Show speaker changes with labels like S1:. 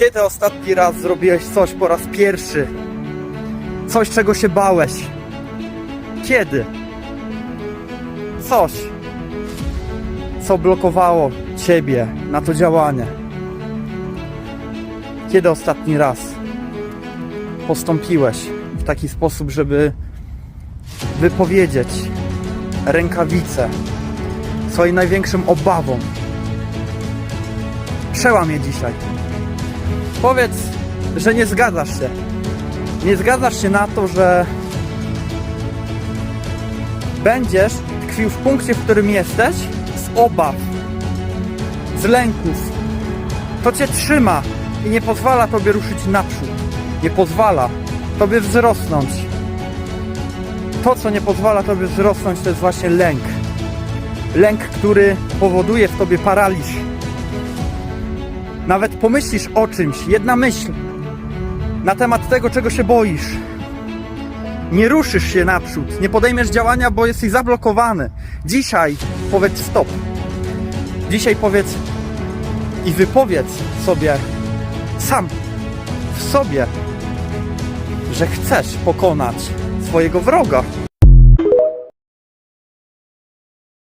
S1: Kiedy ostatni raz zrobiłeś coś po raz pierwszy? Coś, czego się bałeś? Kiedy? Coś, co blokowało ciebie na to działanie. Kiedy ostatni raz postąpiłeś w taki sposób, żeby wypowiedzieć rękawice swoim największym obawom? Przełam je dzisiaj. Powiedz, że nie zgadzasz się. Nie zgadzasz się na to, że będziesz tkwił w punkcie, w którym jesteś, z obaw, z lęków. To cię trzyma i nie pozwala tobie ruszyć naprzód. Nie pozwala tobie wzrosnąć. To, co nie pozwala tobie wzrosnąć, to jest właśnie lęk. Lęk, który powoduje w tobie paraliż. Nawet pomyślisz o czymś, jedna myśl na temat tego, czego się boisz. Nie ruszysz się naprzód, nie podejmiesz działania, bo jesteś zablokowany. Dzisiaj powiedz stop. Dzisiaj powiedz i wypowiedz sobie sam w sobie, że chcesz pokonać swojego wroga.